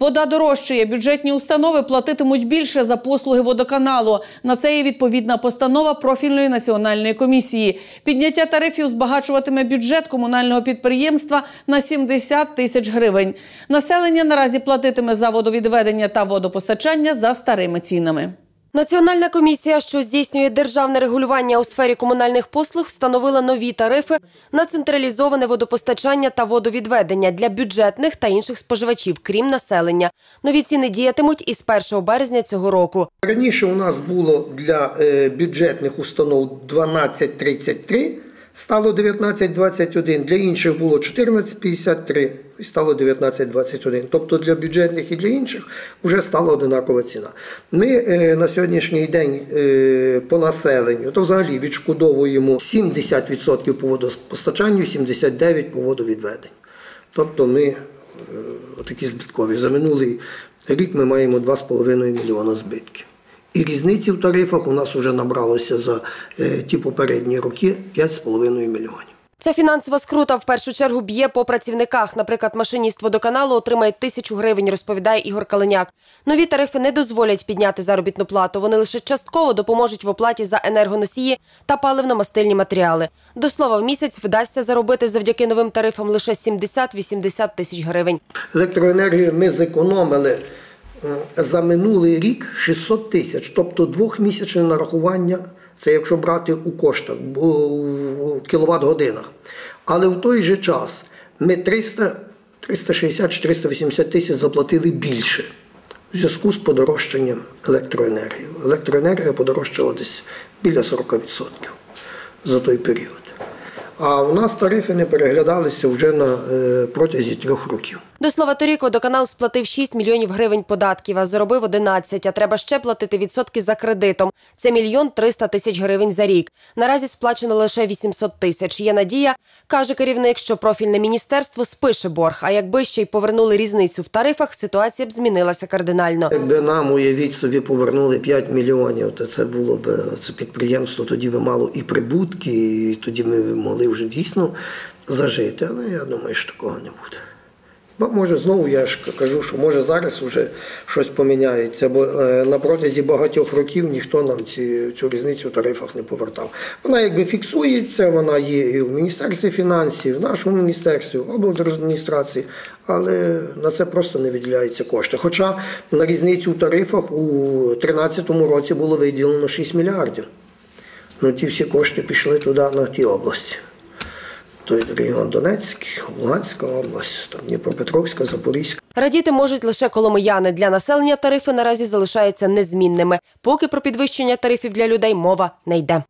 Вода дорожчає. Бюджетні установи платитимуть більше за послуги водоканалу. На це є відповідна постанова профільної національної комісії. Підняття тарифів збагачуватиме бюджет комунального підприємства на 70 тисяч гривень. Населення наразі платитиме за водовідведення та водопостачання за старими цінами. Національна комісія, що здійснює державне регулювання у сфері комунальних послуг, встановила нові тарифи на централізоване водопостачання та водовідведення для бюджетних та інших споживачів, крім населення. Нові ціни діятимуть із 1 березня цього року. Раніше у нас було для е, бюджетних установ 12,33, стало 19,21, для інших було 14,53 і стало 19,21. Тобто для бюджетних і для інших вже стала одинакова ціна. Ми е, на сьогоднішній день е, по населенню, то взагалі відшкодовуємо 70% по водопостачанню, 79% по водовідведенню. Тобто ми е, такі збиткові. За минулий рік ми маємо 2,5 мільйона збитків. І різниці в тарифах у нас вже набралося за е, ті попередні роки 5,5 мільйонів. Ця фінансова скрута в першу чергу б'є по працівниках. Наприклад, машиніст водоканалу отримає тисячу гривень, розповідає Ігор Калиняк. Нові тарифи не дозволять підняти заробітну плату. Вони лише частково допоможуть в оплаті за енергоносії та паливно-мастильні матеріали. До слова, в місяць вдасться заробити завдяки новим тарифам лише 70-80 тисяч гривень. Електроенергію ми зекономили за минулий рік 600 тисяч, тобто двохмісячне нарахування, це якщо брати у коштах, бо у кіловат-годинах. Але в той же час ми 300, 360 чи 380 тисяч заплатили більше в зв'язку з подорожчанням електроенергії. Електроенергія подорожчала десь біля 40% за той період. А у нас тарифи не переглядалися вже на е, протязі трьох років. До слова, торік водоканал сплатив 6 мільйонів гривень податків, а заробив 11, а треба ще платити відсотки за кредитом. Це мільйон 300 тисяч гривень за рік. Наразі сплачено лише 800 тисяч. Є надія, каже керівник, що профільне міністерство спише борг. А якби ще й повернули різницю в тарифах, ситуація б змінилася кардинально. Якби нам, уявіть собі, повернули 5 мільйонів, то це було б це підприємство, тоді би мало і прибутки, і тоді ми могли вже дійсно зажити. Але я думаю, що такого не буде. Бо може знову я ж кажу, що може зараз вже щось поміняється, бо е, на протязі багатьох років ніхто нам ці, цю різницю в тарифах не повертав. Вона якби фіксується, вона є і в Міністерстві фінансів, в нашому міністерстві, в облдержадміністрації, але на це просто не виділяються кошти. Хоча на різницю в тарифах у 2013 році було виділено 6 мільярдів. Ну ті всі кошти пішли туди на ті області. Той регіон Донецьк, Луганська область, там Дніпропетровська, Запорізька. Радіти можуть лише коломияни. Для населення тарифи наразі залишаються незмінними. Поки про підвищення тарифів для людей мова не йде.